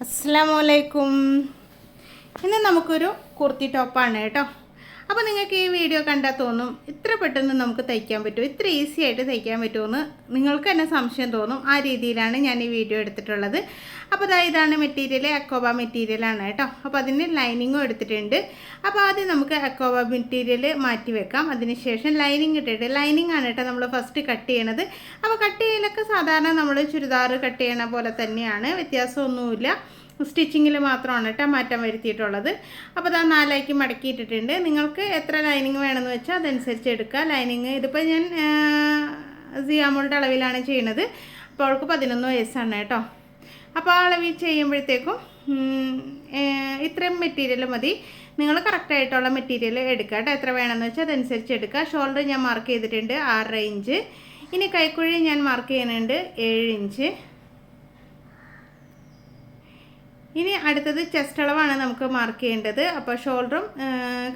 അസ്സാം ഇന്ന് നമുക്കൊരു കുർത്തി ടോപ്പാണ് കേട്ടോ. അപ്പോൾ നിങ്ങൾക്ക് ഈ വീഡിയോ കണ്ടാൽ തോന്നും ഇത്ര പെട്ടെന്ന് നമുക്ക് തയ്ക്കാൻ പറ്റുമോ? ഇത്ര ഈസി ആയിട്ട് തയ്ക്കാൻ പറ്റുമെന്ന് നിങ്ങൾക്ക് തന്നെ സംശയം തോന്നും. ആ രീതിയിലാണ് ഞാൻ ഈ വീഡിയോ എടുത്തിട്ടുള്ളത്. അപ്പോൾ അതാ ഇതാണ് മെറ്റീരിയൽ അക്കോബ മെറ്റീരിയലാണ് കേട്ടോ. അപ്പോൾ അതിന് ലൈനിങ്ങും എടുത്തിട്ടുണ്ട്. അപ്പോൾ ആദ്യം നമുക്ക് അക്കോബ മെറ്റീരിയൽ മാറ്റി വെക്കാം. അതിനുശേഷം ലൈനിങ് ഇട്ടിട്ട് ലൈനിങ് ആണ് കേട്ടോ നമ്മൾ ഫസ്റ്റ് കട്ട് ചെയ്യണത്. അപ്പോൾ കട്ട് ചെയ്യലൊക്കെ സാധാരണ നമ്മൾ ചുരിദാർ കട്ട് ചെയ്യണ പോലെ തന്നെയാണ്. വ്യത്യാസമൊന്നുമില്ല. സ്റ്റിച്ചിങ്ങിൽ മാത്രമാണ് കേട്ടോ മാറ്റം വരുത്തിയിട്ടുള്ളത്. അപ്പോൾ അത് നാലാക്കി മടക്കിയിട്ടിട്ടുണ്ട് നിങ്ങൾക്ക് എത്ര ലൈനിങ് വേണമെന്ന് വെച്ചാൽ അതനുസരിച്ച് എടുക്കുക ലൈനിങ് ഇതിപ്പോൾ ഞാൻ സിയാമോളുടെ അളവിലാണ് ചെയ്യുന്നത് അപ്പോൾ അവൾക്ക് പതിനൊന്ന് വയസ്സാണ് കേട്ടോ. അപ്പോൾ ആ അളവിൽ ചെയ്യുമ്പോഴത്തേക്കും ഇത്രയും മെറ്റീരിയൽ മതി. നിങ്ങൾ കറക്റ്റായിട്ടുള്ള മെറ്റീരിയൽ എടുക്കുക കേട്ടോ എത്ര വേണമെന്ന് വെച്ചാൽ അതനുസരിച്ച് എടുക്കുക ഷോൾഡർ ഞാൻ മാർക്ക് ചെയ്തിട്ടുണ്ട് ആറര ഇഞ്ച് ഇനി കൈക്കുഴി ഞാൻ മാർക്ക് ചെയ്യുന്നുണ്ട് ഏഴ് ഇഞ്ച് ഇനി അടുത്തത് ചെസ്റ്റ് അളവാണ് നമുക്ക് മാർക്ക് ചെയ്യേണ്ടത്. അപ്പോൾ ഷോൾഡറും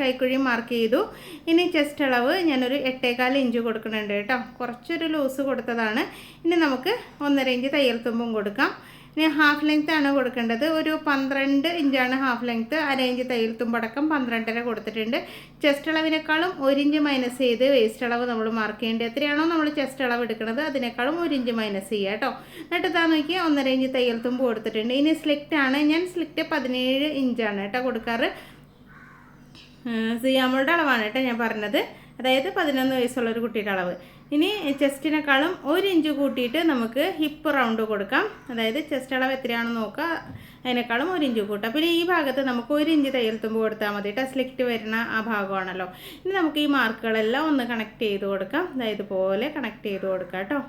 കൈക്കുഴിയും മാർക്ക് ചെയ്തു. ഇനി ചെസ്റ്റ് അളവ് ഞാനൊരു എട്ടേകാൽ ഇഞ്ച് കൊടുക്കുന്നുണ്ട് കേട്ടോ. കുറച്ചൊരു ലൂസ് കൊടുത്തതാണ്. ഇനി നമുക്ക് ഒന്നര ഇഞ്ച് തയ്യൽ തുമ്പും കൊടുക്കാം. ഇനി ഹാഫ് ലെങ്ത് ആണ് കൊടുക്കേണ്ടത്. ഒരു പന്ത്രണ്ട് ഇഞ്ചാണ് ഹാഫ് ലെങ്ത് അര ഇഞ്ച് തയ്യൽ തുമ്പടക്കം പന്ത്രണ്ടര കൊടുത്തിട്ടുണ്ട്. ചെസ്റ്റ് അളവിനേക്കാളും ഒരിഞ്ച് മൈനസ് ചെയ്ത് വേസ്റ്റ് അളവ് നമ്മൾ മാർക്ക് ചെയ്യേണ്ടത് എത്രയാണോ നമ്മൾ ചെസ്റ്റ് അളവ് എടുക്കുന്നത് അതിനേക്കാളും ഒരിഞ്ച് മൈനസ് ചെയ്യുക കേട്ടോ എന്നിട്ട് ഇതാ നോക്കി ഒന്നര ഇഞ്ച് തയ്യൽ തുമ്പ് കൊടുത്തിട്ടുണ്ട്. ഇനി സ്ലിക്റ്റ് ആണ്. ഞാൻ സ്ലിക്റ്റ് പതിനേഴ് ഇഞ്ചാണ് കേട്ടോ കൊടുക്കാറ്. സിയാമോളുടെ അളവാണ് കേട്ടോ ഞാൻ പറഞ്ഞത്. അതായത് പതിനൊന്ന് വയസ്സുള്ള ഒരു കുട്ടിയുടെ അളവ്. ഇനി ചെസ്റ്റിനേക്കാളും ഒരു ഇഞ്ച് കൂട്ടിയിട്ട് നമുക്ക് ഹിപ്പ് റൗണ്ട് കൊടുക്കാം. അതായത് ചെസ്റ്റ് അളവ് എത്രയാണെന്ന് നോക്കുക. അതിനേക്കാളും ഒരു ഇഞ്ച് കൂട്ടാം പിന്നെ ഈ ഭാഗത്ത് നമുക്ക് ഒരു ഇഞ്ച് തയ്യൽ തുമ്പ് കൊടുത്താൽ മതി. സ്ലിക്റ്റ് വരുന്ന ആ ഭാഗമാണല്ലോ. ഇനി നമുക്ക് ഈ മാർക്കുകളെല്ലാം ഒന്ന് കണക്ട് ചെയ്ത് കൊടുക്കാം. അതായത് പോലെ കണക്ട് ചെയ്ത് കൊടുക്കാം കേട്ടോ.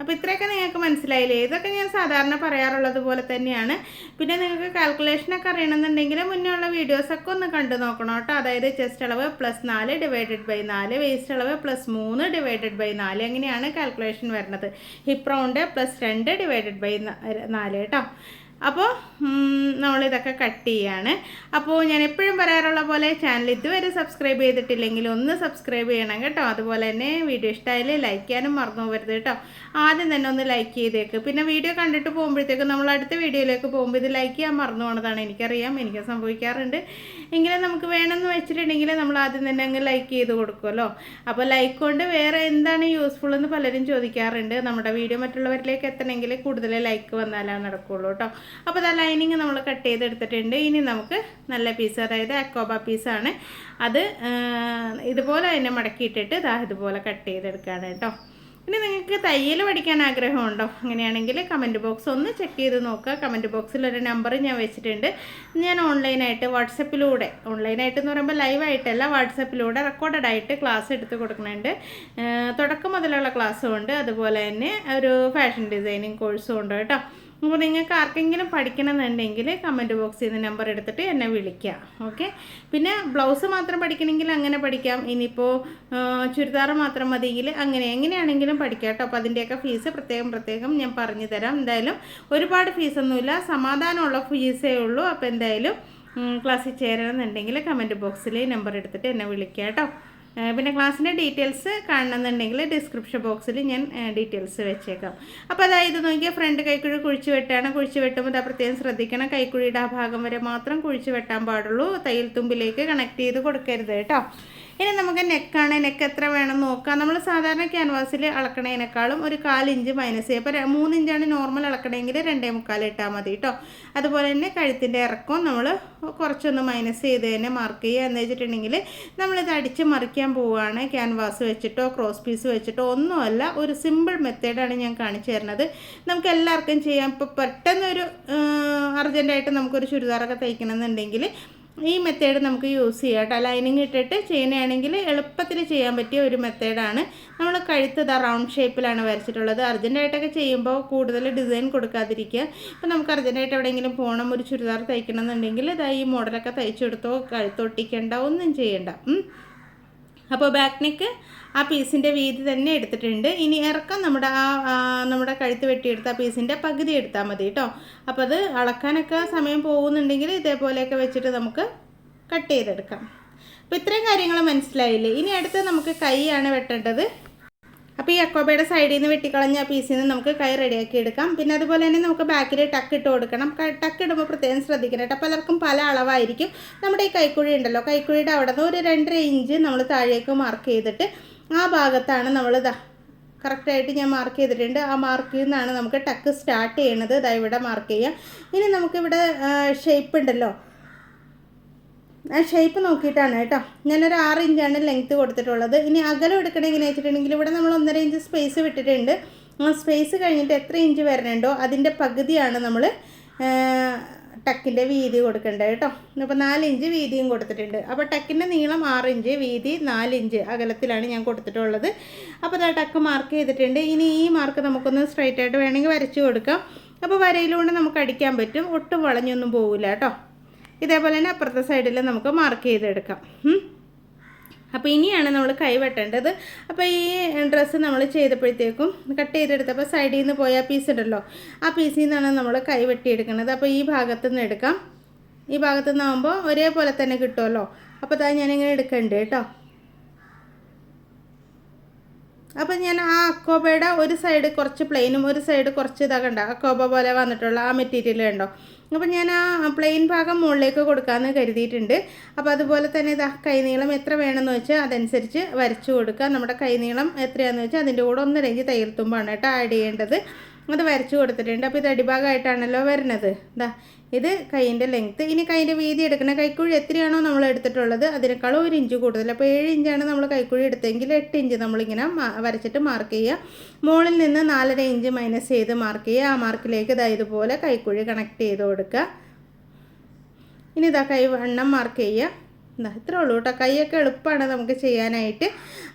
അപ്പോൾ ഇത്രയൊക്കെ നിങ്ങൾക്ക് മനസ്സിലായില്ലേ? ഇതൊക്കെ ഞാൻ സാധാരണ പറയാറുള്ളത് പോലെ തന്നെയാണ്. പിന്നെ നിങ്ങൾക്ക് കാൽക്കുലേഷനൊക്കെ അറിയണമെന്നുണ്ടെങ്കിൽ മുന്നേ ഉള്ള വീഡിയോസൊക്കെ ഒന്ന് കണ്ടു നോക്കണം കേട്ടോ. അതായത് ചെസ്റ്റ് അളവ് പ്ലസ് നാല് ഡിവൈഡഡ് ബൈ നാല് വേസ്റ്റ് അളവ് പ്ലസ് മൂന്ന് ഡിവൈഡഡ് ബൈ നാല് അങ്ങനെയാണ് കാൽക്കുലേഷൻ വരുന്നത്? ഹിപ്പ് റൗണ്ട് പ്ലസ് രണ്ട് ഡിവൈഡഡ് ബൈ നാല് കേട്ടോ. അപ്പോൾ നമ്മളിതൊക്കെ കട്ട് ചെയ്യാണ്. അപ്പോൾ ഞാൻ എപ്പോഴും പറയാറുള്ള പോലെ ചാനൽ ഇതുവരെ സബ്സ്ക്രൈബ് ചെയ്തിട്ടില്ലെങ്കിൽ ഒന്ന് സബ്സ്ക്രൈബ് ചെയ്യണം കേട്ടോ. അതുപോലെ തന്നെ വീഡിയോ ഇഷ്ടമായാലും ലൈക്ക് ചെയ്യാനും മറന്നു പോകരുത് കേട്ടോ. ആദ്യം തന്നെ ഒന്ന് ലൈക്ക് ചെയ്തേക്ക്. പിന്നെ വീഡിയോ കണ്ടിട്ട് പോകുമ്പോഴത്തേക്കും നമ്മൾ അടുത്ത വീഡിയോയിലേക്ക് പോകുമ്പോൾ ഇത് ലൈക്ക് ചെയ്യാൻ മറന്നു പോണതാണ് എനിക്കറിയാം. എനിക്ക് സംഭവിക്കാറുണ്ട്. എങ്കിലും നമുക്ക് വേണമെന്ന് വെച്ചിട്ടുണ്ടെങ്കിൽ നമ്മൾ ആദ്യം തന്നെ അങ്ങ് ലൈക്ക് ചെയ്ത് കൊടുക്കുമല്ലോ അപ്പോൾ ലൈക്ക് കൊണ്ട് വേറെ എന്താണ് യൂസ്ഫുൾ എന്ന് പലരും ചോദിക്കാറുണ്ട്. നമ്മുടെ വീഡിയോ മറ്റുള്ളവരിലേക്ക് എത്തണമെങ്കിൽ കൂടുതൽ ലൈക്ക് വന്നാലാണ് നടക്കുള്ളൂ കേട്ടോ. അപ്പോൾ ആ ലൈനിങ് നമ്മൾ കട്ട് ചെയ്തെടുത്തിട്ടുണ്ട്. ഇനി നമുക്ക് നല്ല പീസ് അതായത് അക്കോബ പീസാണ് അത് ഇതുപോലെ തന്നെ മടക്കിയിട്ടിട്ട് ദാ ഇതുപോലെ കട്ട് ചെയ്തെടുക്കുകയാണ് കേട്ടോ. ഇനി നിങ്ങൾക്ക് തയ്യൽ പഠിക്കാൻ ആഗ്രഹമുണ്ടോ? അങ്ങനെയാണെങ്കിൽ കമന്റ് ബോക്സ് ഒന്ന് ചെക്ക് ചെയ്ത് നോക്കുക. കമന്റ് ബോക്സിൽ ഒരു നമ്പർ ഞാൻ വെച്ചിട്ടുണ്ട്. ഞാൻ ഓൺലൈനായിട്ട് വാട്സപ്പിലൂടെ ഓൺലൈനായിട്ട് എന്ന് പറയുമ്പോൾ ലൈവായിട്ടല്ല വാട്സപ്പിലൂടെ റെക്കോർഡഡ് ആയിട്ട് ക്ലാസ് എടുത്ത് കൊടുക്കുന്നുണ്ട്. തുടക്കം മുതലുള്ള ക്ലാസ്സും ഉണ്ട്. അതുപോലെ തന്നെ ഒരു ഫാഷൻ ഡിസൈനിങ് കോഴ്സും ഉണ്ട് കേട്ടോ. അപ്പോൾ നിങ്ങൾക്ക് ആർക്കെങ്കിലും പഠിക്കണമെന്നുണ്ടെങ്കിൽ കമന്റ് ബോക്സിൽ നിന്ന് നമ്പർ എടുത്തിട്ട് എന്നെ വിളിക്കുക ഓക്കെ പിന്നെ ബ്ലൗസ് മാത്രം പഠിക്കണമെങ്കിൽ അങ്ങനെ പഠിക്കാം. ഇനിയിപ്പോൾ ചുരിദാർ മാത്രം മതിയെങ്കിൽ അങ്ങനെ എങ്ങനെയാണെങ്കിലും പഠിക്കാം കേട്ടോ. അപ്പോൾ അതിന്റെയൊക്കെ ഫീസ് പ്രത്യേകം പ്രത്യേകം ഞാൻ പറഞ്ഞു തരാം. എന്തായാലും ഒരുപാട് ഫീസൊന്നുമില്ല സമാധാനമുള്ള ഫീസേ ഉള്ളൂ. അപ്പോൾ എന്തായാലും ക്ലാസ്സിൽ ചേരണമെന്നുണ്ടെങ്കിൽ കമന്റ് ബോക്സിൽ നമ്പർ എടുത്തിട്ട് എന്നെ വിളിക്കുക കേട്ടോ. പിന്നെ ക്ലാസ്സിന്റെ ഡീറ്റെയിൽസ് കാണണമെന്നുണ്ടെങ്കിൽ ഡിസ്ക്രിപ്ഷൻ ബോക്സിൽ ഞാൻ ഡീറ്റെയിൽസ് വെച്ചേക്കാം. അപ്പോൾ അതായത് നോക്കിയാൽ ഫ്രണ്ട് കൈക്കുഴി കുഴിച്ച് വെട്ടാണ്. കുഴിച്ച് വെട്ടുമ്പോൾ അത് പ്രത്യേകം ശ്രദ്ധിക്കണം. കൈക്കുഴിയുടെ ആ ഭാഗം വരെ മാത്രം കുഴിച്ച് വെട്ടാൻ പാടുള്ളൂ. തയ്യൽ തുമ്പിലേക്ക് കണക്ട് ചെയ്ത് കൊടുക്കരുത് കേട്ടോ. ഇനി നമുക്ക് നെക്കാണ് നെക്ക് എത്ര വേണം നോക്കാം. നമ്മൾ സാധാരണ ക്യാൻവാസിൽ അളക്കണേനേക്കാളും ഒരു കാലിഞ്ച് മൈനസ് ചെയ്യുക അപ്പോൾ മൂന്ന് ഇഞ്ചാണ് നോർമൽ അളക്കണമെങ്കിൽ രണ്ടേ മുക്കാൽ ഇട്ടാൽ മതി കേട്ടോ അതുപോലെ തന്നെ കഴുത്തിന്റെ ഇറക്കവും നമ്മൾ കുറച്ചൊന്ന് മൈനസ് ചെയ്ത് തന്നെ മാർക്ക് ചെയ്യുക. എന്ന് വെച്ചിട്ടുണ്ടെങ്കിൽ നമ്മളിത് അടിച്ച് മറിക്കാൻ പോവുകയാണ് ക്യാൻവാസ് വെച്ചിട്ടോ ക്രോസ് പീസ് വെച്ചിട്ടോ ഒന്നുമല്ല. ഒരു സിമ്പിൾ മെത്തേഡാണ് ഞാൻ കാണിച്ചു തരുന്നത്. നമുക്ക് എല്ലാവർക്കും ചെയ്യാം. ഇപ്പോൾ പെട്ടെന്നൊരു അർജന്റായിട്ട് നമുക്കൊരു ചുരിദാറൊക്കെ തയ്ക്കണമെന്നുണ്ടെങ്കിൽ ഈ മെത്തേഡ് നമുക്ക് യൂസ് ചെയ്യാം കേട്ടോ. ലൈനിങ് ഇട്ടിട്ട് ചെയ്യുന്നതാണെങ്കിൽ എളുപ്പത്തിൽ ചെയ്യാൻ പറ്റിയ ഒരു മെത്തേഡാണ് നമ്മൾ കഴുത്ത് ഇതാ റൗണ്ട് ഷേപ്പിലാണ് വരച്ചിട്ടുള്ളത്. അർജന്റായിട്ടൊക്കെ ചെയ്യുമ്പോൾ കൂടുതൽ ഡിസൈൻ കൊടുക്കാതിരിക്കുക. ഇപ്പം നമുക്ക് അർജന്റായിട്ട് എവിടെയെങ്കിലും പോകണം ഒരു ചുരിദാർ തയ്ക്കണം എന്നുണ്ടെങ്കിൽ ഇതാ ഈ മോഡലൊക്കെ തയ്ച്ചെടുത്തോ കഴുത്തൊട്ടിക്കേണ്ട ഒന്നും ചെയ്യണ്ട. അപ്പോൾ ബാക്ക് നെക്ക് ആ പീസിന്റെ വീതി തന്നെ എടുത്തിട്ടുണ്ട്. ഇനി ഇറക്കം നമ്മുടെ ആ നമ്മുടെ കഴുത്ത് വെട്ടിയെടുത്ത ആ പീസിന്റെ പകുതി എടുത്താൽ മതി കേട്ടോ അപ്പോൾ അത് അളക്കാനൊക്കെ സമയം പോകുന്നുണ്ടെങ്കിൽ ഇതേപോലെയൊക്കെ വെച്ചിട്ട് നമുക്ക് കട്ട് ചെയ്തെടുക്കാം. അപ്പോൾ ഇത്രയും കാര്യങ്ങൾ മനസ്സിലായില്ലേ? ഇനി അടുത്ത് നമുക്ക് കൈയാണ് വെട്ടേണ്ടത്. അപ്പോൾ ഈ അക്കോബയുടെ സൈഡിൽ നിന്ന് വെട്ടിക്കളഞ്ഞ പീസിൽ നിന്ന് നമുക്ക് കൈ റെഡിയാക്കി എടുക്കാം. പിന്നെ അതുപോലെ തന്നെ നമുക്ക് ബാക്കിൽ ടക്ക് ഇട്ട് കൊടുക്കണം. ടക്ക് ഇടുമ്പോൾ പ്രത്യേകം ശ്രദ്ധിക്കണം കേട്ടോ. പലർക്കും പല അളവായിരിക്കും. നമ്മുടെ ഈ കൈക്കുഴി ഉണ്ടല്ലോ. കൈക്കുഴിയുടെ അവിടെ നിന്ന് ഒരു രണ്ടര ഇഞ്ച് നമ്മൾ താഴേക്ക് മാർക്ക് ചെയ്തിട്ട് ആ ഭാഗത്താണ് നമ്മൾ ഇതാ കറക്റ്റായിട്ട് ഞാൻ മാർക്ക് ചെയ്തിട്ടുണ്ട്. ആ മാർക്കിൽ നിന്നാണ് നമുക്ക് ടക്ക് സ്റ്റാർട്ട് ചെയ്യണത്. ഇതാ ഇവിടെ മാർക്ക് ചെയ്യാം. ഇനി നമുക്കിവിടെ ഷേപ്പ് ഉണ്ടല്ലോ. ഷേപ്പ് നോക്കിയിട്ടാണ് കേട്ടോ. ഞാനൊരു ആറ് ഇഞ്ചാണ് ലെങ്ത്ത് കൊടുത്തിട്ടുള്ളത്. ഇനി അകലം എടുക്കണമെങ്കിൽ വെച്ചിട്ടുണ്ടെങ്കിൽ ഇവിടെ നമ്മൾ ഒന്നര ഇഞ്ച് സ്പേസ് വിട്ടിട്ടുണ്ട്. ആ സ്പേസ് കഴിഞ്ഞിട്ട് എത്ര ഇഞ്ച് വരണുണ്ടോ അതിന്റെ പകുതിയാണ് നമ്മൾ ടക്കിന്റെ വീതി കൊടുക്കേണ്ടത് കേട്ടോ. ഇപ്പോൾ നാല് ഇഞ്ച് വീതിയും കൊടുത്തിട്ടുണ്ട്. അപ്പോൾ ടക്കിന്റെ നീളം ആറ് ഇഞ്ച് വീതി നാല് ഇഞ്ച് അകലത്തിലാണ് ഞാൻ കൊടുത്തിട്ടുള്ളത്. അപ്പോൾ അത് ടക്ക് മാർക്ക് ചെയ്തിട്ടുണ്ട്. ഇനി ഈ മാർക്ക് നമുക്കൊന്ന് സ്ട്രൈറ്റ് ആയിട്ട് വേണമെങ്കിൽ വരച്ച് കൊടുക്കാം. അപ്പോൾ വരയിലൂടെ നമുക്ക് അടിക്കാൻ പറ്റും. ഒട്ടും വളഞ്ഞൊന്നും പോകില്ല കേട്ടോ. ഇതേപോലെ തന്നെ അപ്പുറത്തെ സൈഡിൽ നമുക്ക് മാർക്ക് ചെയ്തെടുക്കാം. അപ്പോൾ ഇനിയാണ് നമ്മൾ കൈ വെട്ടേണ്ടത്. അപ്പോൾ ഈ ഡ്രസ്സ് നമ്മൾ ചെയ്തപ്പോഴത്തേക്കും കട്ട് ചെയ്തെടുത്തപ്പോൾ സൈഡിൽ നിന്ന് പോയ പീസ് ഉണ്ടല്ലോ ആ പീസിൽ നിന്നാണ് നമ്മൾ കൈ വെട്ടിയെടുക്കുന്നത് അപ്പോൾ ഈ ഭാഗത്തു നിന്ന് എടുക്കാം. ഈ ഭാഗത്തു നിന്നാകുമ്പോൾ ഒരേപോലെ തന്നെ കിട്ടുമല്ലോ അപ്പോൾ താ ഞാനിങ്ങനെ എടുക്കണ്ട് കേട്ടോ. അപ്പോൾ ഞാൻ ആ അക്കോബയുടെ ഒരു സൈഡ് കുറച്ച് പ്ലെയിനും ഒരു സൈഡ് കുറച്ച് ഇതാ കണ്ട അക്കോബ പോലെ വന്നിട്ടുള്ള ആ മെറ്റീരിയൽ കണ്ടോ? അപ്പം ഞാൻ ആ പ്ലെയിൻ ഭാഗം മുകളിലേക്ക് കൊടുക്കാമെന്ന് കരുതിയിട്ടുണ്ട്. അപ്പോൾ അതുപോലെ തന്നെ ഇതാ കൈനീളം എത്ര വേണമെന്ന് വെച്ചാൽ അതനുസരിച്ച് വരച്ചു കൊടുക്കുക നമ്മുടെ കൈനീളം എത്രയാണെന്ന് വെച്ചാൽ അതിന്റെ കൂടെ ഒന്നര ഇഞ്ച് തയ്യൽത്തുമ്പാണ് കേട്ടോ ആഡ് ചെയ്യേണ്ടത്. അത് വരച്ചു കൊടുത്തിട്ടുണ്ട്. അപ്പോൾ ഇത് അടിഭാഗമായിട്ടാണല്ലോ വരുന്നത് ഇതാ ഇത് കൈയിന്റെ ലെങ്ത്ത് ഇനി കൈയിന്റെ വീതി എടുക്കുന്ന കൈക്കുഴി എത്രയാണോ നമ്മൾ എടുത്തിട്ടുള്ളത് അതിനേക്കാളും ഒരു ഇഞ്ച് കൂടുതൽ. അപ്പോൾ ഏഴ് ഇഞ്ചാണ് നമ്മൾ കൈക്കുഴി എടുത്തെങ്കിൽ എട്ട് ഇഞ്ച് നമ്മളിങ്ങനെ വരച്ചിട്ട് മാർക്ക് ചെയ്യുക. മുകളിൽ നിന്ന് നാലര ഇഞ്ച് മൈനസ് ചെയ്ത് മാർക്ക് ചെയ്യുക. ആ മാർക്കിലേക്ക് ഇതാ ഇതുപോലെ കൈക്കുഴി കണക്ട് ചെയ്ത് കൊടുക്കുക. ഇനി ഇതാ കൈ വണ്ണം മാർക്ക് ചെയ്യുക. എന്താ ഇത്രേ ഉള്ളൂ കേട്ടോ. കൈയൊക്കെ എളുപ്പമാണ് നമുക്ക് ചെയ്യാനായിട്ട്.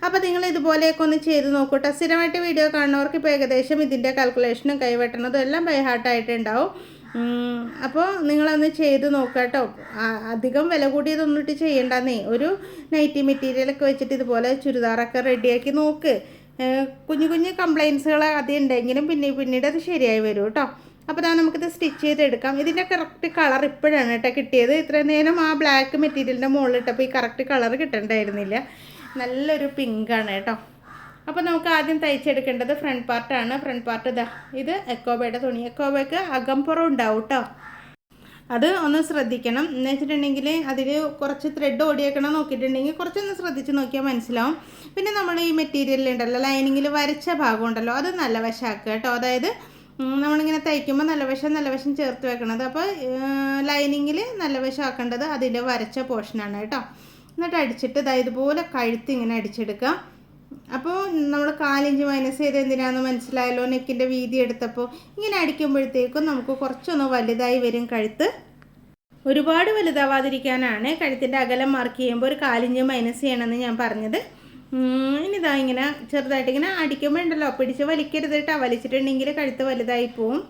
അപ്പോൾ നിങ്ങൾ ഇതുപോലെയൊക്കെ ഒന്ന് ചെയ്ത് നോക്കൂട്ടോ. സ്ഥിരമായിട്ട് വീഡിയോ കാണുന്നവർക്ക് ഇപ്പോൾ ഏകദേശം ഇതിന്റെ കാൽക്കുലേഷനും കൈവെട്ടണതും എല്ലാം ബൈ ഹാർട്ടായിട്ടുണ്ടാവും അപ്പോൾ നിങ്ങളൊന്ന് ചെയ്ത് നോക്കുക കേട്ടോ. അധികം വില കൂടിയതൊന്നും ഇട്ട് ചെയ്യണ്ടെന്നേ. ഒരു നൈറ്റി മെറ്റീരിയലൊക്കെ വെച്ചിട്ട് ഇതുപോലെ ചുരിദാറൊക്കെ റെഡിയാക്കി നോക്ക്. കുഞ്ഞു കുഞ്ഞു കംപ്ലയിൻസുകൾ ആദ്യം ഉണ്ടെങ്കിലും പിന്നെ പിന്നീട് അത് ശരിയായി വരും കേട്ടോ. അപ്പോൾ ഇതാ നമുക്കിത് സ്റ്റിച്ച് ചെയ്തെടുക്കാം. ഇതിന്റെ കറക്റ്റ് കളർ ഇപ്പോഴാണ് കേട്ടോ കിട്ടിയത്. ഇത്ര നേരം ആ ബ്ലാക്ക് മെറ്റീരിയലിന്റെ മുകളിൽ ഇട്ടപ്പോൾ ഈ കറക്റ്റ് കളർ കിട്ടണ്ടായിരുന്നില്ല. നല്ലൊരു പിങ്കാണ് കേട്ടോ. അപ്പോൾ നമുക്ക് ആദ്യം തയ്ച്ചെടുക്കേണ്ടത് ഫ്രണ്ട് പാർട്ടാണ് ഫ്രണ്ട് പാർട്ട് ഇതാ ഇത് എക്കോബയുടെ തുണി. എക്കോബയ്ക്ക് അകംപുറം ഉണ്ടാവും കേട്ടോ അത് ഒന്ന് ശ്രദ്ധിക്കണം. എന്ന് വെച്ചിട്ടുണ്ടെങ്കിൽ അതിൽ കുറച്ച് ത്രെഡ് ഓടിയേക്കണം നോക്കിയിട്ടുണ്ടെങ്കിൽ കുറച്ചൊന്ന് ശ്രദ്ധിച്ച് നോക്കിയാൽ മനസ്സിലാവും. പിന്നെ നമ്മൾ ഈ മെറ്റീരിയലിൽ ഉണ്ടല്ലോ ലൈനിങ്ങിൽ വരച്ച ഭാഗം ഉണ്ടല്ലോ അത് നല്ല വശമാക്കുക കേട്ടോ അതായത് നമ്മളിങ്ങനെ തയ്ക്കുമ്പോൾ നല്ല വശം നല്ല വശം ചേർത്ത് വെക്കണത്. അപ്പോൾ ലൈനിങ്ങിൽ നല്ല വശം ആക്കേണ്ടത് അതിന്റെ വരച്ച പോർഷനാണ് കേട്ടോ. എന്നിട്ട് അടിച്ചിട്ട് ഇതാ ഇതുപോലെ കഴുത്ത് ഇങ്ങനെ അടിച്ചെടുക്കുക അപ്പോൾ നമ്മൾ കാലിഞ്ച് മൈനസ് ചെയ്ത് എന്തിനാണെന്ന് മനസ്സിലായല്ലോ? നെക്കിന്റെ വീതി എടുത്തപ്പോൾ ഇങ്ങനെ അടിക്കുമ്പോഴത്തേക്കും നമുക്ക് കുറച്ചൊന്ന് വലുതായി വരും കഴുത്ത്. ഒരുപാട് വലുതാവാതിരിക്കാനാണ് കഴുത്തിന്റെ അകലം മാർക്ക് ചെയ്യുമ്പോൾ ഒരു കാലിഞ്ച് മൈനസ് ചെയ്യണമെന്ന് ഞാൻ പറഞ്ഞത്. ഉം, ഇനി ഇതാ ഇങ്ങനെ ചെറുതായിട്ട് ഇങ്ങനെ അടിക്കുമ്പോൾ ഉണ്ടല്ലോ പിടിച്ച് വലിക്കരുത് കേട്ടോ വലിച്ചിട്ടുണ്ടെങ്കിൽ കഴുത്ത് വലുതായി പോവും.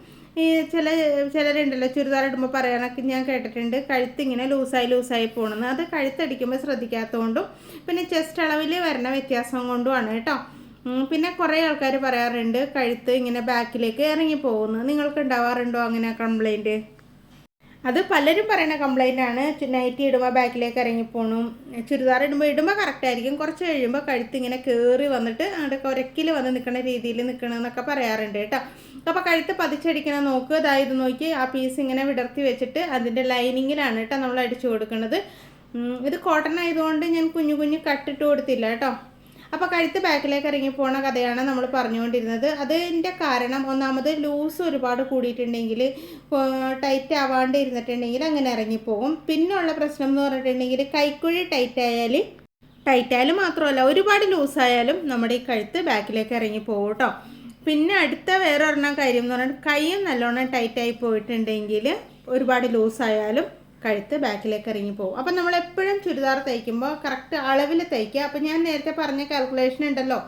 ഈ ചില ചിലരുണ്ടല്ലോ ചുരിദാർ ഇടുമ്പോൾ പറയാനൊക്കെ ഞാൻ കേട്ടിട്ടുണ്ട് കഴുത്ത് ഇങ്ങനെ ലൂസായി ലൂസായി പോകണമെന്ന് അത് കഴുത്തടിക്കുമ്പോൾ ശ്രദ്ധിക്കാത്തതുകൊണ്ടും പിന്നെ ചെസ്റ്റ് അളവിൽ വരുന്ന വ്യത്യാസം കൊണ്ടുമാണ് കേട്ടോ പിന്നെ കുറേ ആൾക്കാർ പറയാറുണ്ട് കഴുത്ത് ഇങ്ങനെ ബാക്കിലേക്ക് ഇറങ്ങി പോകുന്നു. നിങ്ങൾക്ക് ഉണ്ടാവാറുണ്ടോ അങ്ങനെ കംപ്ലൈന്റ് അത് പലരും പറയുന്ന കംപ്ലൈന്റ് ആണ്. നൈറ്റി ഇടുമ്പോൾ ബാക്കിലേക്ക് ഇറങ്ങിപ്പോണു ചുരിദാർ ഇടുമ്പോൾ ഇടുമ്പോൾ കറക്റ്റ് ആയിരിക്കും. കുറച്ച് കഴിയുമ്പോൾ കഴുത്ത് ഇങ്ങനെ കയറി വന്നിട്ട് അവിടെ കുരക്കിൽ വന്ന് നിൽക്കുന്ന രീതിയിൽ നിൽക്കണമെന്നൊക്കെ പറയാറുണ്ട് കേട്ടോ. അപ്പോൾ കഴുത്ത് പതിച്ചടിക്കണം നോക്കുക അതായത് നോക്കി. ആ പീസ് ഇങ്ങനെ വിടർത്തി വെച്ചിട്ട് അതിന്റെ ലൈനിങ്ങിലാണ് കേട്ടോ നമ്മൾ അടിച്ചു കൊടുക്കുന്നത് ഇത് കോട്ടൺ ആയതുകൊണ്ട് ഞാൻ കുഞ്ഞു കുഞ്ഞു കട്ടിട്ട് കൊടുത്തില്ല കേട്ടോ. അപ്പോൾ കഴുത്ത് ബാക്കിലേക്ക് ഇറങ്ങി പോണ കഥയാണ് നമ്മൾ പറഞ്ഞുകൊണ്ടിരുന്നത്. അതിന്റെ കാരണം ഒന്നാമത് ലൂസ് ഒരുപാട് കൂടിയിട്ടുണ്ടെങ്കിൽ ടൈറ്റ് ആവാണ്ട് ഇരുന്നിട്ടുണ്ടെങ്കിൽ അങ്ങനെ ഇറങ്ങിപ്പോകും. പിന്നുള്ള പ്രശ്നം എന്ന് പറഞ്ഞിട്ടുണ്ടെങ്കിൽ കൈക്കുഴി ടൈറ്റ് ആയാൽ ടൈറ്റ് ആയാലും മാത്രമല്ല ഒരുപാട് ലൂസായാലും നമ്മുടെ ഈ കഴുത്ത് ബാക്കിലേക്ക് ഇറങ്ങി പോകും കേട്ടോ പിന്നെ അടുത്ത വേറെ ഒരെണ്ണം കാര്യം എന്ന് പറഞ്ഞാൽ കൈയും നല്ലോണം ടൈറ്റായി പോയിട്ടുണ്ടെങ്കിൽ ഒരുപാട് ലൂസായാലും കഴുത്ത് ബാക്കിലേക്ക് ഇറങ്ങി പോകും. അപ്പം നമ്മൾ എപ്പോഴും ചുരിദാർ തയ്ക്കുമ്പോൾ കറക്റ്റ് അളവിൽ തയ്ക്കുക. അപ്പം ഞാൻ നേരത്തെ പറഞ്ഞ കാൽക്കുലേഷൻ ഉണ്ടല്ലോ.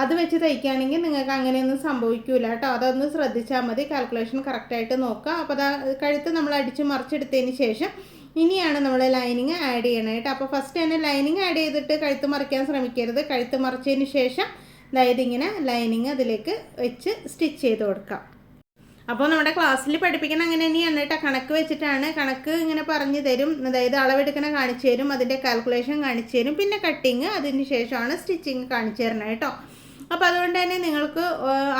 അത് വെച്ച് തയ്ക്കുകയാണെങ്കിൽ നിങ്ങൾക്ക് അങ്ങനെയൊന്നും സംഭവിക്കില്ല കേട്ടോ. അതൊന്ന് ശ്രദ്ധിച്ചാൽ മതി. കാൽക്കുലേഷൻ കറക്റ്റായിട്ട് നോക്കുക. അപ്പോൾ അതാ കഴുത്ത് നമ്മൾ അടിച്ച് മറിച്ചെടുത്തതിന് ശേഷം ഇനിയാണ് നമ്മൾ ലൈനിങ് ആഡ് ചെയ്യണത് കേട്ടോ. അപ്പോൾ ഫസ്റ്റ് തന്നെ ലൈനിങ് ആഡ് ചെയ്തിട്ട് കഴുത്ത് മറിക്കാൻ ശ്രമിക്കരുത്. കഴുത്ത് മറിച്ചതിന് ശേഷം അതായത് ഇങ്ങനെ ലൈനിങ് അതിലേക്ക് വെച്ച് സ്റ്റിച്ച് ചെയ്ത് കൊടുക്കാം. അപ്പോൾ നമ്മുടെ ക്ലാസ്സിൽ പഠിപ്പിക്കണം അങ്ങനെ തന്നെയാണ് കേട്ടോ. കണക്ക് വെച്ചിട്ടാണ്. കണക്ക് ഇങ്ങനെ പറഞ്ഞു തരും. അതായത് അളവെടുക്കണ കാണിച്ചു തരും അതിന്റെ കാൽക്കുലേഷൻ കാണിച്ചു തരും പിന്നെ കട്ടിങ് അതിന് ശേഷമാണ് സ്റ്റിച്ചിങ് കാണിച്ചു തരണം കേട്ടോ. അപ്പോൾ അതുകൊണ്ട് തന്നെ നിങ്ങൾക്ക്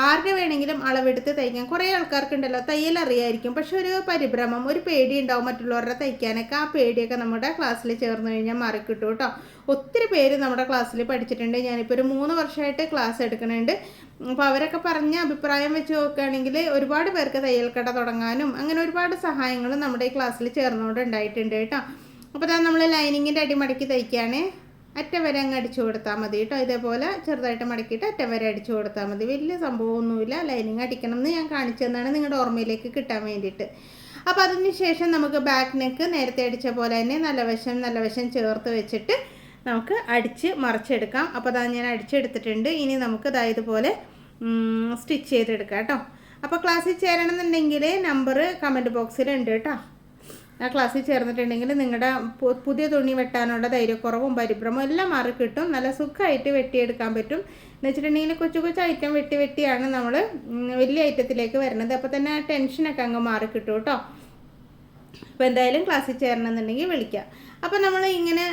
ആരുടെ വേണമെങ്കിലും അളവെടുത്ത് തയ്ക്കാം കുറേ ആൾക്കാർക്കുണ്ടല്ലോ തയ്യൽ അറിയായിരിക്കും. പക്ഷെ ഒരു പരിഭ്രമം ഒരു പേടി ഉണ്ടാവും മറ്റുള്ളവരുടെ തയ്ക്കാനൊക്കെ. ആ പേടിയൊക്കെ നമ്മുടെ ക്ലാസ്സിൽ ചേർന്ന് കഴിഞ്ഞാൽ മാറിക്കിട്ടും കേട്ടോ. ഒത്തിരി പേര് നമ്മുടെ ക്ലാസ്സിൽ പഠിച്ചിട്ടുണ്ട്. ഞാനിപ്പോൾ ഒരു മൂന്ന് വർഷമായിട്ട് ക്ലാസ് എടുക്കുന്നുണ്ട്. അപ്പോൾ അവരൊക്കെ പറഞ്ഞ അഭിപ്രായം വെച്ച് നോക്കുകയാണെങ്കിൽ ഒരുപാട് പേർക്ക് തയ്യൽക്കട തുടങ്ങാനും അങ്ങനെ ഒരുപാട് സഹായങ്ങൾ നമ്മുടെ ഈ ക്ലാസ്സിൽ ചേർന്നുകൊണ്ട് ഉണ്ടായിട്ടുണ്ട് കേട്ടോ. അപ്പോൾ അതാ നമ്മൾ ലൈനിങ്ങിന്റെ അടി മടക്കി തയ്ക്കുകയാണ്. അറ്റ വരെ അങ്ങ് അടിച്ചു കൊടുത്താൽ മതി കേട്ടോ. ഇതേപോലെ ചെറുതായിട്ട് മടക്കിയിട്ട് അറ്റ വരെ അടിച്ചു കൊടുത്താൽ മതി. വലിയ സംഭവമൊന്നുമില്ല. ലൈനിങ് അടിക്കണം എന്ന് ഞാൻ കാണിച്ചു തന്നാണ് നിങ്ങളുടെ ഓർമ്മയിലേക്ക് കിട്ടാൻ വേണ്ടിയിട്ട്. അപ്പോൾ അതിന് ശേഷം നമുക്ക് ബാക്ക് നെക്ക് നേരത്തെ അടിച്ച പോലെ തന്നെ നല്ല വശം നല്ല വശം ചേർത്ത് വെച്ചിട്ട് നമുക്ക് അടിച്ച് മറിച്ചെടുക്കാം. അപ്പോൾ അതാ ഞാൻ അടിച്ചെടുത്തിട്ടുണ്ട്. ഇനി നമുക്ക് ഇതാ ഇതുപോലെ സ്റ്റിച്ച് ചെയ്തെടുക്കാം കേട്ടോ. അപ്പോൾ ക്ലാസ്സിൽ ചേരണമെന്നുണ്ടെങ്കിൽ നമ്പർ കമന്റ് ബോക്സിലുണ്ട് കേട്ടോ. ആ ക്ലാസ്സിൽ ചേർന്നിട്ടുണ്ടെങ്കിൽ നിങ്ങളുടെ പുതിയ തുണി വെട്ടാനുള്ള ധൈര്യക്കുറവും പരിഭ്രമവും എല്ലാം മാറി കിട്ടും. നല്ല സുഖമായിട്ട് വെട്ടിയെടുക്കാൻ പറ്റും. എന്ന് വെച്ചിട്ടുണ്ടെങ്കിൽ കൊച്ചു കൊച്ചു ഐറ്റം വെട്ടി വെട്ടിയാണ് നമ്മൾ വലിയ ഐറ്റത്തിലേക്ക് വരുന്നത് അപ്പോൾ തന്നെ ആ ടെൻഷനൊക്കെ അങ്ങ് മാറി കിട്ടും കേട്ടോ. അപ്പോൾ എന്തായാലും ക്ലാസ്സിൽ ചേരണമെന്നുണ്ടെങ്കിൽ വിളിക്കാം. അപ്പോൾ നമ്മൾ ഇങ്ങനെ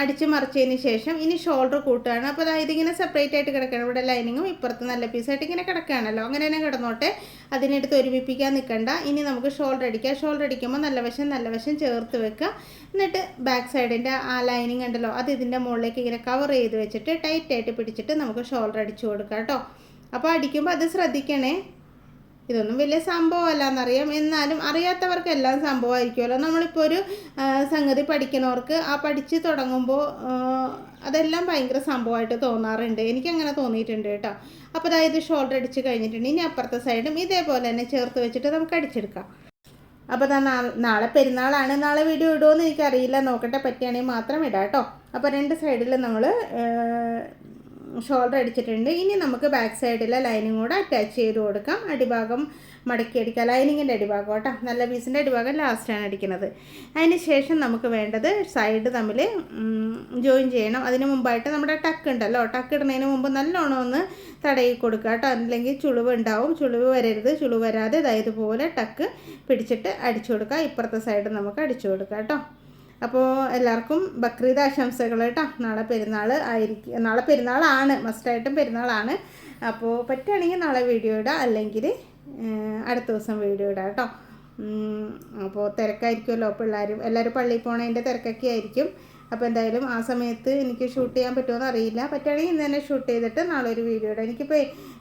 അടിച്ച് മറിച്ചതിന് ശേഷം ഇനി ഷോൾഡർ കൂട്ടുകയാണ്. അപ്പോൾ അതായത് ഇങ്ങനെ സെപ്പറേറ്റ് ആയിട്ട് കിടക്കണം ഇവിടെ ലൈനിങ്ങും ഇപ്പുറത്ത് നല്ല പീസായിട്ട് ഇങ്ങനെ കിടക്കുകയാണല്ലോ. അങ്ങനെ തന്നെ കിടന്നോട്ടെ. അതിനെടുത്ത് ഒരുമിപ്പിക്കാൻ നിൽക്കണ്ട ഇനി നമുക്ക് ഷോൾഡർ അടിക്കാം. ഷോൾഡർ അടിക്കുമ്പോൾ നല്ല വശം നല്ല വശം ചേർത്ത് വെക്കുക. എന്നിട്ട് ബാക്ക് സൈഡിന്റെ ആ ലൈനിങ് ഉണ്ടല്ലോ അത് ഇതിന്റെ മുകളിലേക്ക് ഇങ്ങനെ കവർ ചെയ്ത് വെച്ചിട്ട് ടൈറ്റായിട്ട് പിടിച്ചിട്ട് നമുക്ക് ഷോൾഡർ അടിച്ചു കൊടുക്കാം കേട്ടോ. അപ്പോൾ അടിക്കുമ്പോൾ അത് ശ്രദ്ധിക്കണേ. ഇതൊന്നും വലിയ സംഭവമല്ല എന്നറിയാം എന്നാലും അറിയാത്തവർക്ക് എല്ലാം സംഭവമായിരിക്കുമല്ലോ. നമ്മളിപ്പോൾ ഒരു സംഗതി പഠിക്കുന്നവർക്ക് ആ പഠിച്ച് തുടങ്ങുമ്പോൾ അതെല്ലാം ഭയങ്കര സംഭവമായിട്ട് തോന്നാറുണ്ട്. എനിക്കങ്ങനെ തോന്നിയിട്ടുണ്ട് കേട്ടോ. അപ്പോൾ അതായത് ഷോൾഡർ അടിച്ച് കഴിഞ്ഞിട്ടുണ്ട്. ഇനി അപ്പുറത്തെ സൈഡും ഇതേപോലെ തന്നെ ചേർത്ത് വെച്ചിട്ട് നമുക്ക് അടിച്ചെടുക്കാം. അപ്പോൾ നാ- നാളെ പെരുന്നാളാണ്. നാളെ വീഡിയോ ഇടുമോയെന്ന് എനിക്കറിയില്ല. നോക്കട്ടെ പറ്റുകയാണെങ്കിൽ മാത്രം ഇടാം കേട്ടോ. അപ്പോൾ രണ്ട് സൈഡിൽ നമ്മൾ ഷോൾഡർ അടിച്ചിട്ടുണ്ട്. ഇനി നമുക്ക് ബാക്ക് സൈഡിലെ ലൈനിങ് കൂടെ അറ്റാച്ച് ചെയ്ത് കൊടുക്കാം. അടിഭാഗം മടക്കി അടിക്കാം ലൈനിങ്ങിന്റെ അടിഭാഗം കേട്ടോ. നല്ല പീസിന്റെ അടിഭാഗം ലാസ്റ്റാണ് അടിക്കുന്നത്. അതിന് ശേഷം നമുക്ക് വേണ്ടത് സൈഡ് തമ്മിൽ ജോയിൻ ചെയ്യണം. അതിന് മുമ്പായിട്ട് നമ്മുടെ ടക്ക് ഉണ്ടല്ലോ. ടക്ക് ഇടുന്നതിന് മുമ്പ് നല്ലോണം ഒന്ന് തടയി കൊടുക്കുക കേട്ടോ. അല്ലെങ്കിൽ ചുളിവ് ഉണ്ടാവും. ചുളിവ് വരരുത്. ചുളിവ് വരാതെ അതായത് പോലെ ടക്ക് പിടിച്ചിട്ട് അടിച്ചു കൊടുക്കുക. ഇപ്പുറത്തെ സൈഡ് നമുക്ക് അടിച്ചു കൊടുക്കാം കേട്ടോ. അപ്പോൾ എല്ലാവർക്കും ബക്രീദ് ആശംസകൾ കേട്ടോ നാളെ പെരുന്നാൾ ആയിരിക്കും നാളെ പെരുന്നാളാണ്. മസ്റ്റായിട്ടും പെരുന്നാളാണ്. അപ്പോൾ പറ്റുകയാണെങ്കിൽ നാളെ വീഡിയോ ഇടാം. അല്ലെങ്കിൽ അടുത്ത ദിവസം വീഡിയോ ഇടാം കേട്ടോ അപ്പോൾ തിരക്കായിരിക്കുമല്ലോ പിള്ളേരും. എല്ലാവരും പള്ളിയിൽ പോണതിന്റെ തിരക്കൊക്കെ ആയിരിക്കും. അപ്പോൾ എന്തായാലും ആ സമയത്ത് എനിക്ക് ഷൂട്ട് ചെയ്യാൻ പറ്റുമോ അറിയില്ല. പറ്റുകയാണെങ്കിൽ ഇന്ന് തന്നെ ഷൂട്ട് ചെയ്തിട്ട് നാളെ ഒരു വീഡിയോ ഇടാം. എനിക്കിപ്പോൾ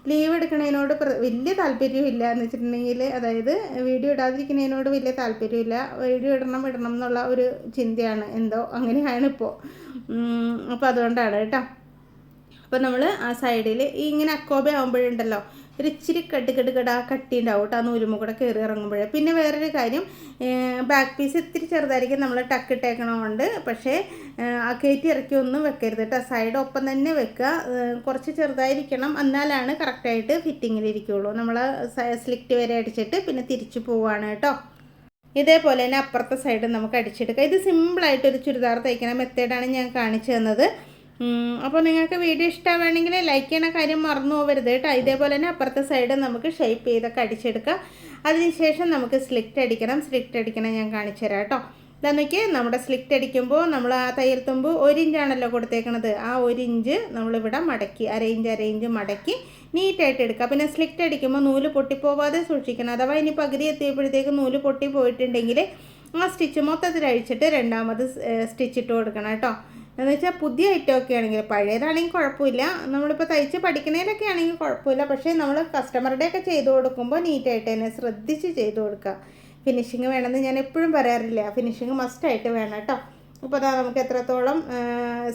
ലീവ് എടുക്കുന്നതിനോട് വലിയ താല്പര്യമില്ല എന്ന് വെച്ചിട്ടുണ്ടെങ്കിൽ അതായത് വീഡിയോ ഇടാതിരിക്കുന്നതിനോട് വലിയ താല്പര്യമില്ല വീഡിയോ ഇടണം ഇടണം എന്നുള്ള ഒരു ചിന്തയാണ് എന്തോ അങ്ങനെയാണ് ഇപ്പോൾ അപ്പോൾ അതുകൊണ്ടാണ് കേട്ടോ. അപ്പോൾ നമ്മൾ ആ സൈഡിൽ ഇങ്ങനെ അക്കോബ ആകുമ്പോഴുണ്ടല്ലോ ഒരു ഇച്ചിരി കട്ട് കട്ട് കട കട്ടി ഉണ്ടാവും കേട്ടോ ആ കൂടെ കയറി ഇറങ്ങുമ്പോഴേ. പിന്നെ വേറൊരു കാര്യം ബാക്ക് പീസ് ഇത്തിരി ചെറുതായിരിക്കും നമ്മൾ ടക്ക് ഇട്ടേക്കണമുണ്ട് പക്ഷേ ആ കയറ്റി ഇറക്കി ഒന്നും വെക്കരുത് കേട്ടോ. സൈഡ് ഒപ്പം തന്നെ വെക്കുക കുറച്ച് ചെറുതായിരിക്കണം എന്നാലാണ് കറക്റ്റായിട്ട് ഫിറ്റിങ്ങിലിരിക്കുള്ളൂ നമ്മൾ സ്ലിറ്റ് വരെ അടിച്ചിട്ട് പിന്നെ തിരിച്ചു പോവുകയാണ് കേട്ടോ. ഇതേപോലെ തന്നെ അപ്പുറത്തെ സൈഡ് നമുക്ക് അടിച്ചെടുക്കാം. ഇത് സിമ്പിളായിട്ടൊരു ചുരിദാർ തയ്ക്കുന്ന മെത്തേഡാണ് ഞാൻ കാണിച്ചു തന്നത്. അപ്പോൾ നിങ്ങൾക്ക് വീഡിയോ ഇഷ്ടമാണെങ്കിൽ ലൈക്ക് ചെയ്യണ കാര്യം മറന്നു പോകരുത് കേട്ടോ. ഇതേപോലെ തന്നെ അപ്പുറത്തെ സൈഡ് നമുക്ക് ഷേപ്പ് ചെയ്തൊക്കെ അടിച്ചെടുക്കാം. അതിനുശേഷം നമുക്ക് സ്ലിക്റ്റ് അടിക്കണം. സ്ലിക്റ്റ് അടിക്കണം ഞാൻ കാണിച്ചു തരാം കേട്ടോ. ഇതാ നോക്കിയേ നമ്മുടെ സ്ലിക്റ്റ് അടിക്കുമ്പോൾ നമ്മൾ ആ തയ്യൽ തുമ്പ് ഒരു ഇഞ്ചാണല്ലോ കൊടുത്തേക്കണത്. ആ ഒരു ഇഞ്ച് നമ്മളിവിടെ മടക്കി അര ഇഞ്ച് അര ഇഞ്ച് മടക്കി നീറ്റായിട്ട് എടുക്കുക. പിന്നെ സ്ലിക്റ്റ് അടിക്കുമ്പോൾ നൂൽ പൊട്ടിപ്പോവാതെ സൂക്ഷിക്കണം. അഥവാ ഇനി പകുതി എത്തിയപ്പോഴത്തേക്ക് നൂൽ പൊട്ടി പോയിട്ടുണ്ടെങ്കിൽ ആ സ്റ്റിച്ച് മൊത്തത്തിൽ അഴിച്ചിട്ട് രണ്ടാമത് സ്റ്റിച്ചിട്ട് കൊടുക്കണം കേട്ടോ. എന്ന് വെച്ചാൽ പുതിയ ഐറ്റം ഒക്കെ ആണെങ്കിൽ പഴയതാണെങ്കിൽ കുഴപ്പമില്ല. നമ്മളിപ്പോൾ തയ്ച്ച് പഠിക്കുന്നതിലൊക്കെ ആണെങ്കിൽ കുഴപ്പമില്ല. പക്ഷേ നമ്മൾ കസ്റ്റമറുടെയൊക്കെ ചെയ്തു കൊടുക്കുമ്പോൾ നീറ്റായിട്ട് തന്നെ ശ്രദ്ധിച്ച് ചെയ്തു കൊടുക്കുക. ഫിനിഷിങ് വേണമെന്ന് ഞാൻ എപ്പോഴും പറയാറില്ല. ഫിനിഷിങ് മസ്റ്റായിട്ട് വേണം കേട്ടോ. അപ്പോൾ അതാ നമുക്ക് എത്രത്തോളം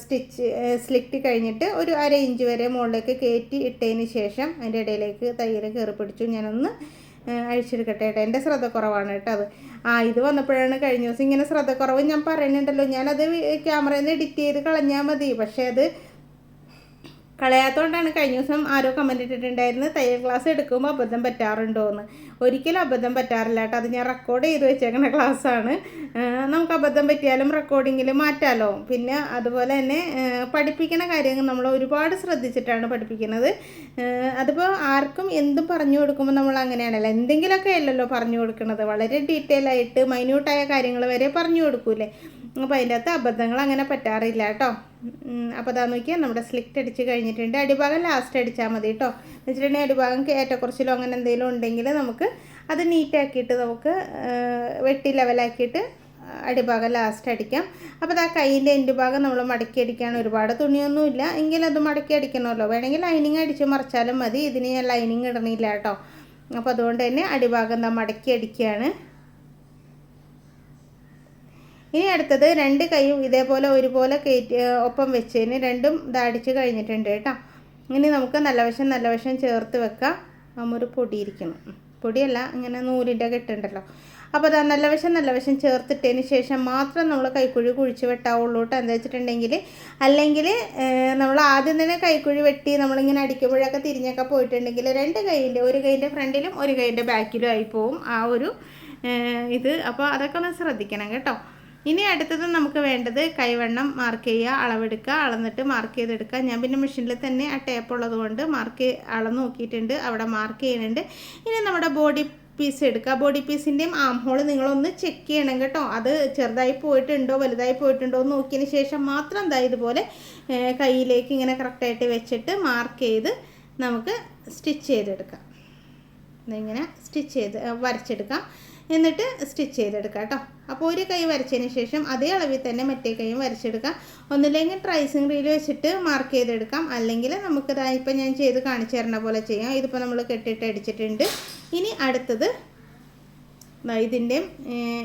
സ്റ്റിച്ച് സ്ലിറ്റ് കഴിഞ്ഞിട്ട് ഒരു അര ഇഞ്ച് വരെ മുകളിലേക്ക് കയറ്റി ഇട്ടതിന് ശേഷം അതിന്റെ ഇടയിലേക്ക് തയ്യൽ കയറി പിടിച്ചു. ഞാനൊന്ന് അഴിച്ചെടുക്കട്ടെ കേട്ടോ എന്റെ ശ്രദ്ധ കുറവാണ് കേട്ടോ അത്. ആ ഇത് വന്നപ്പോഴാണ് കഴിഞ്ഞ ദിവസം ഇങ്ങനെ ശ്രദ്ധ കുറവ് ഞാൻ പറയുന്നുണ്ടല്ലോ. ഞാനത് ക്യാമറയിൽ നിന്ന് എഡിറ്റ് ചെയ്ത് കളഞ്ഞാൽ മതി. പക്ഷേ അത് കളയാത്തതുകൊണ്ടാണ് കഴിഞ്ഞ ദിവസം ആരോ കമന്റ് ഇട്ടിട്ടുണ്ടായിരുന്നു തയ്യൽ ക്ലാസ് എടുക്കുമ്പോൾ അബദ്ധം പറ്റാറുണ്ടോ എന്ന് ഒരിക്കലും അബദ്ധം പറ്റാറില്ല കേട്ടോ. അത് ഞാൻ റെക്കോർഡ് ചെയ്ത് വെച്ചേക്കുന്ന ക്ലാസ്സാണ് നമുക്ക് അബദ്ധം പറ്റിയാലും റെക്കോർഡിങ്ങിൽ മാറ്റാലോ. പിന്നെ അതുപോലെ തന്നെ പഠിപ്പിക്കണ കാര്യങ്ങൾ നമ്മൾ ഒരുപാട് ശ്രദ്ധിച്ചിട്ടാണ് പഠിപ്പിക്കുന്നത്. അതിപ്പോൾ ആർക്കും എന്തും പറഞ്ഞു കൊടുക്കുമ്പോൾ നമ്മൾ അങ്ങനെയാണല്ലോ. എന്തെങ്കിലുമൊക്കെ അല്ലല്ലോ പറഞ്ഞു കൊടുക്കുന്നത് വളരെ ഡീറ്റെയിൽ ആയിട്ട് മൈന്യൂട്ടായ കാര്യങ്ങൾ വരെ പറഞ്ഞു കൊടുക്കൂലേ അപ്പോൾ അതിന്റെ അകത്ത് അബദ്ധങ്ങൾ അങ്ങനെ പറ്റാറില്ല കേട്ടോ. അപ്പോൾ അതാ നോക്കിയാൽ നമ്മുടെ സ്ലിറ്റ് അടിച്ച് കഴിഞ്ഞിട്ടുണ്ട്. അടിഭാഗം ലാസ്റ്റ് അടിച്ചാൽ മതി കേട്ടോ. എന്ന് വെച്ചിട്ടുണ്ടെങ്കിൽ അടിഭാഗം ഏറ്റക്കുറച്ചിലോ അങ്ങനെ എന്തെങ്കിലും ഉണ്ടെങ്കിൽ നമുക്ക് അത് നീറ്റാക്കിയിട്ട് നമുക്ക് വെട്ടി ലെവലാക്കിയിട്ട് അടിഭാഗം ലാസ്റ്റ് അടിക്കാം. അപ്പോൾ ആ കൈയിന്റെ എന്റെ ഭാഗം നമ്മൾ മടക്കി അടിക്കാൻ ഒരുപാട് തുണിയൊന്നുമില്ല എങ്കിൽ അത് മടക്കി അടിക്കണമല്ലോ. വേണമെങ്കിൽ ലൈനിങ് അടിച്ച് മറിച്ചാലും മതി. ഇതിന് ഞാൻ ലൈനിങ് ഇടണില്ല കേട്ടോ. അപ്പോൾ അതുകൊണ്ട് തന്നെ അടിഭാഗം എന്താ മടക്കി അടിക്കുകയാണ്. ഇനി അടുത്തത് രണ്ട് കൈയും ഇതേപോലെ ഒരുപോലെ കയറ്റി ഒപ്പം വെച്ചതിന് രണ്ടും ഇതടിച്ച് കഴിഞ്ഞിട്ടുണ്ട് കേട്ടോ. ഇനി നമുക്ക് നല്ല വശം നല്ല വശം ചേർത്ത് വെക്കാം. നമ്മൊരു പൊടി ഇരിക്കണം പൊടിയല്ല ഇങ്ങനെ നൂലിന്റെ കെട്ടുണ്ടല്ലോ അപ്പോൾ അതാ നല്ല വശം നല്ല വശം ചേർത്തിട്ടതിന് ശേഷം മാത്രം നമ്മൾ കൈക്കുഴി കുഴിച്ച് വെട്ടാവുള്ളൂ കേട്ടോ എന്താ വെച്ചിട്ടുണ്ടെങ്കിൽ അല്ലെങ്കിൽ നമ്മൾ ആദ്യം തന്നെ കൈക്കുഴി വെട്ടി നമ്മളിങ്ങനെ അടിക്കുമ്പോഴൊക്കെ തിരിഞ്ഞൊക്കെ പോയിട്ടുണ്ടെങ്കിൽ രണ്ട് കൈയിന്റെ ഒരു കൈന്റെ ഫ്രണ്ടിലും ഒരു കൈന്റെ ബാക്കിലും ആയി ആ ഒരു ഇത്. അപ്പോൾ അതൊക്കെ ഒന്ന് ശ്രദ്ധിക്കണം കേട്ടോ. ഇനി അടുത്തത് നമുക്ക് വേണ്ടത് കൈവണ്ണം മാർക്ക് ചെയ്യുക അളവെടുക്കുക അളന്നിട്ട് മാർക്ക് ചെയ്തെടുക്കുക. ഞാൻ പിന്നെ മെഷീനിൽ തന്നെ ആ ടേപ്പ് ഉള്ളത് കൊണ്ട് മാർക്ക് അളന്ന് നോക്കിയിട്ടുണ്ട്. അവിടെ മാർക്ക് ചെയ്യുന്നുണ്ട്. ഇനി നമ്മുടെ ബോഡി പീസ് എടുക്കുക. ബോഡി പീസിന്റെയും ആം ഹോൾ നിങ്ങളൊന്ന് ചെക്ക് ചെയ്യണം കേട്ടോ. അത് ചെറുതായി പോയിട്ടുണ്ടോ വലുതായി പോയിട്ടുണ്ടോ എന്ന് നോക്കിയതിന് ശേഷം മാത്രം എന്താ ഇതുപോലെ കയ്യിലേക്ക് ഇങ്ങനെ കറക്റ്റായിട്ട് വെച്ചിട്ട് മാർക്ക് ചെയ്ത് നമുക്ക് സ്റ്റിച്ച് ചെയ്തെടുക്കാം. ഇങ്ങനെ സ്റ്റിച്ച് ചെയ്ത് വരച്ചെടുക്കാം. എന്നിട്ട് സ്റ്റിച്ച് ചെയ്തെടുക്കാം കേട്ടോ. അപ്പോൾ ഒരു കൈ വരച്ചതിന് ശേഷം അതേ അളവിൽ തന്നെ മറ്റേ കൈയും വരച്ചെടുക്കാം. ഒന്നില്ലെങ്കിൽ ട്രൈസിങ് റീൽ വെച്ചിട്ട് മാർക്ക് ചെയ്തെടുക്കാം. അല്ലെങ്കിൽ നമുക്ക് ഇപ്പം ഞാൻ ചെയ്ത് കാണിച്ചു തരുന്ന പോലെ ചെയ്യാം. ഇതിപ്പോൾ നമ്മൾ കെട്ടിയിട്ട് അടിച്ചിട്ടുണ്ട്. ഇനി അടുത്തത് ഇതിന്റെയും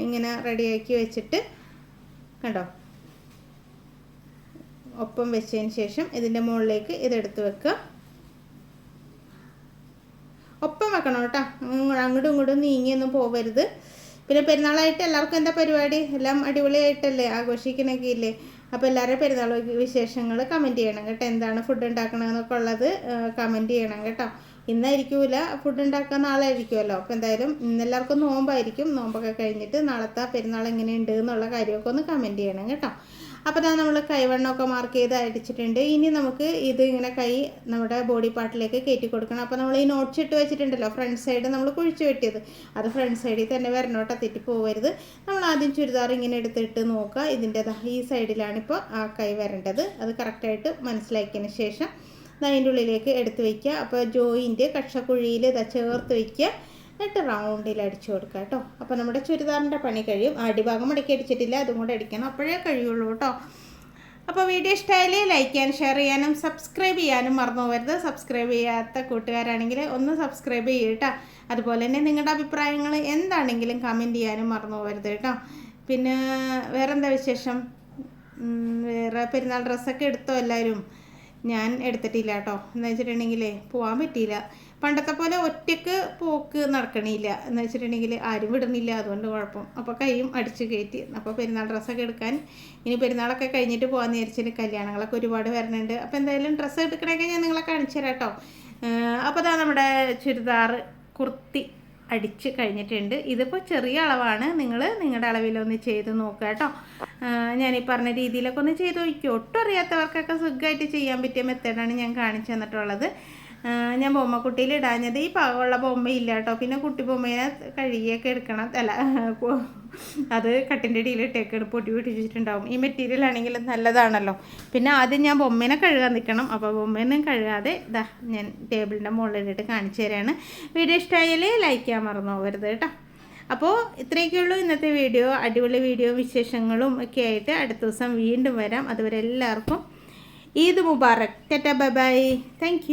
ഇങ്ങനെ റെഡിയാക്കി വെച്ചിട്ട് കണ്ടോ? ഒപ്പം വെച്ചതിന് ശേഷം ഇതിന്റെ മുകളിലേക്ക് ഇതെടുത്ത് വെക്കുക. ഒപ്പം വെക്കണം കേട്ടോ. അങ്ങ് അങ്ങോട്ടും ഇങ്ങോട്ടും നീങ്ങിയൊന്നും പോവരുത്. പിന്നെ പെരുന്നാളായിട്ട് എല്ലാവർക്കും എന്താ പരിപാടി? എല്ലാം അടിപൊളിയായിട്ടല്ലേ? ആഘോഷിക്കണൊക്കെ ഇല്ലേ അപ്പോൾ എല്ലാവരും പെരുന്നാൾ വിശേഷങ്ങൾ കമന്റ് ചെയ്യണം കേട്ടോ. എന്താണ് ഫുഡ് ഉണ്ടാക്കണമെന്നൊക്കെ ഉള്ളത് കമന്റ് ചെയ്യണം കേട്ടോ. ഇന്നായിരിക്കൂല ഫുഡ് ഉണ്ടാക്കാൻ നാളെ ആയിരിക്കുമല്ലോ അപ്പോൾ എന്തായാലും ഇന്ന് എല്ലാവർക്കും നോമ്പായിരിക്കും. നോമ്പൊക്കെ കഴിഞ്ഞിട്ട് നാളത്തെ പെരുന്നാൾ എങ്ങനെയുണ്ട് എന്നുള്ള കാര്യമൊക്കെ ഒന്ന് കമന്റ് ചെയ്യണം കേട്ടോ. അപ്പോൾ ഞാൻ നമ്മൾ കൈവണ്ണമൊക്കെ മാർക്ക് ചെയ്ത് അടിച്ചിട്ടുണ്ട്. ഇനി നമുക്ക് ഇത് ഇങ്ങനെ കൈ നമ്മുടെ ബോഡി പാർട്ടിലേക്ക് കയറ്റി കൊടുക്കണം. അപ്പോൾ നമ്മൾ ഈ നോട്ട് ഇട്ട് വെച്ചിട്ടുണ്ടല്ലോ ഫ്രണ്ട് സൈഡ് നമ്മൾ കുഴിച്ചു വെട്ടിയത്. അത് ഫ്രണ്ട് സൈഡിൽ തന്നെ വരണോട്ട തെറ്റി പോകരുത് നമ്മൾ ആദ്യം ചുരിദാർ ഇങ്ങനെ എടുത്തിട്ട് നോക്കുക. ഇതിന്റെ ഈ സൈഡിലാണിപ്പോൾ ആ കൈ വരേണ്ടത്. അത് കറക്റ്റായിട്ട് മനസ്സിലാക്കിയതിന് ശേഷം അതിന്റെ ഉള്ളിലേക്ക് എടുത്ത് വയ്ക്കുക അപ്പോൾ ജോയിന്റ് കക്ഷക്കുഴിയിൽ ഇതാ ചേർത്ത് വയ്ക്കുക എന്നിട്ട് റൗണ്ടിൽ അടിച്ചു കൊടുക്കുക കേട്ടോ. അപ്പോൾ നമ്മുടെ ചുരിദാറിന്റെ പണി കഴിയും. അടിഭാഗം മടക്കി അടിച്ചിട്ടില്ല അതും കൂടെ അടിക്കണം. അപ്പോഴേ കഴിയുള്ളൂ കേട്ടോ. അപ്പോൾ വീഡിയോ ഇഷ്ടമായാലേ ലൈക്ക് ചെയ്യാനും ഷെയർ ചെയ്യാനും സബ്സ്ക്രൈബ് ചെയ്യാനും മറന്നു പോകരുത് സബ്സ്ക്രൈബ് ചെയ്യാത്ത കൂട്ടുകാരാണെങ്കിൽ ഒന്ന് സബ്സ്ക്രൈബ് ചെയ്യുക കേട്ടോ. അതുപോലെ തന്നെ നിങ്ങളുടെ അഭിപ്രായങ്ങൾ എന്താണെങ്കിലും കമന്റ് ചെയ്യാനും മറന്നു പോകരുത് കേട്ടോ. പിന്നെ വേറെന്താ വിശേഷം? വേറെ പെരുന്നാൾ ഡ്രസ്സൊക്കെ എടുത്തോ എല്ലാവരും? ഞാൻ എടുത്തിട്ടില്ല കേട്ടോ. എന്ന് വെച്ചിട്ടുണ്ടെങ്കിലേ പോകാൻ പറ്റിയില്ല. പണ്ടത്തെ പോലെ ഒറ്റയ്ക്ക് പോക്ക് നടക്കണില്ല. എന്ന് വെച്ചിട്ടുണ്ടെങ്കിൽ ആരും വിടുന്നില്ല. അതുകൊണ്ട് കുഴപ്പം. അപ്പോൾ കൈയും അടിച്ച് കയറ്റി. അപ്പോൾ പെരുന്നാൾ ഡ്രസ്സൊക്കെ എടുക്കാൻ ഇനി പെരുന്നാളൊക്കെ കഴിഞ്ഞിട്ട് പോകാൻ വിചാരിച്ചിട്ട് കല്യാണങ്ങളൊക്കെ ഒരുപാട് വരുന്നുണ്ട് അപ്പോൾ എന്തായാലും ഡ്രസ്സ് എടുക്കണമെങ്കിൽ ഞാൻ നിങ്ങളെ കാണിച്ചു തരാം കേട്ടോ അപ്പോൾ അതാ നമ്മുടെ ചുരിദാർ കുർത്തി അടിച്ച് കഴിഞ്ഞിട്ടുണ്ട്. ഇതിപ്പോൾ ചെറിയ അളവാണ്. നിങ്ങൾ നിങ്ങളുടെ അളവിലൊന്ന് ചെയ്ത് നോക്കുക കേട്ടോ ഞാൻ ഈ പറഞ്ഞ രീതിയിലൊക്കെ ഒന്ന് ചെയ്ത് നോക്കിയോ ഒട്ടും അറിയാത്തവർക്കൊക്കെ സുഖമായിട്ട് ചെയ്യാൻ പറ്റിയ മെത്തേഡാണ് ഞാൻ കാണിച്ചു തന്നിട്ടുള്ളത്. ഞാൻ ബൊമ്മക്കുട്ടിയിൽ ഇടാഞ്ഞത്. ഈ പാകമുള്ള ബൊമ്മയില്ല കേട്ടോ പിന്നെ കുട്ടി ബൊമ്മയെ കഴുകിയൊക്കെ എടുക്കണം. അല്ല അത് കട്ടിന്റെ ഇടയിൽ ഇട്ടേക്ക് പൊടി പിടിച്ചിട്ടുണ്ടാവും ഈ മെറ്റീരിയൽ ആണെങ്കിൽ നല്ലതാണല്ലോ. പിന്നെ ആദ്യം ഞാൻ ബൊമ്മേനെ കഴുകാൻ നിൽക്കണം. അപ്പോൾ ബൊമ്മേനെ കഴുകാതെ ഇതാ ഞാൻ ടേബിളിന്റെ മുകളിലിട്ട് കാണിച്ചു തരാണ്. വീഡിയോ ഇഷ്ടമായാൽ ലൈക്ക് ചെയ്യാൻ മറന്നു പോകരുത് കേട്ടോ. അപ്പോൾ ഇത്രയൊക്കെയുള്ളൂ ഇന്നത്തെ വീഡിയോ. അടിപൊളി വീഡിയോ വിശേഷങ്ങളും ഒക്കെ ആയിട്ട് അടുത്ത ദിവസം വീണ്ടും വരാം. അതുവരെ എല്ലാവർക്കും Eid Mubarak. Tata bye bye. Thank